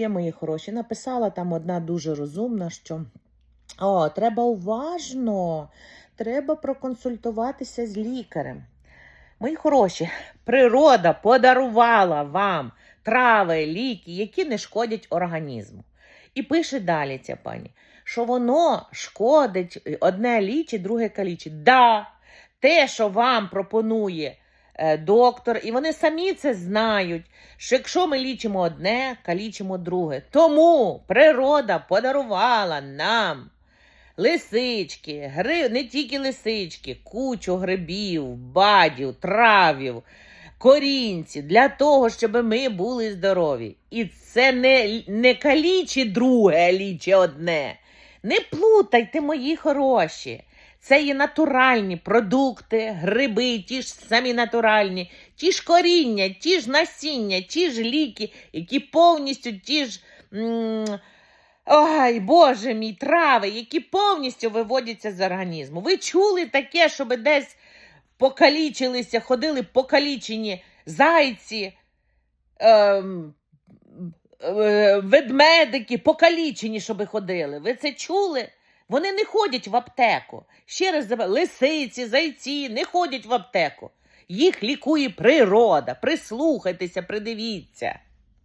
Є мої хороші. Написала там одна дуже розумна, що о, треба уважно, треба проконсультуватися з лікарем. Мої хороші, природа подарувала вам трави, ліки, які не шкодять організму. І пише далі ця пані, що воно шкодить, одне лічить, друге калічить. Да, те, що вам пропонує доктор, і вони самі це знають, що якщо ми лічимо одне, калічимо друге. Тому природа подарувала нам лисички, гри... не тільки лисички, кучу грибів, бадів, травів, корінці для того, щоб ми були здорові. І це не, не калічі друге, а лічі одне. Не плутайте, мої хороші. Це є натуральні продукти, гриби, ті ж самі натуральні, ті ж коріння, ті ж насіння, ті ж ліки, які повністю ті ж. м, Ой, Боже мій, трави, які повністю виводяться з організму. Ви чули таке, щоб десь покалічилися, ходили покалічені зайці, ем, е, ведмедики, покалічені, щоб ходили. Ви це чули? Вони не ходять в аптеку. Ще раз лисиці, зайці не ходять в аптеку. Їх лікує природа. Прислухайтеся, придивіться.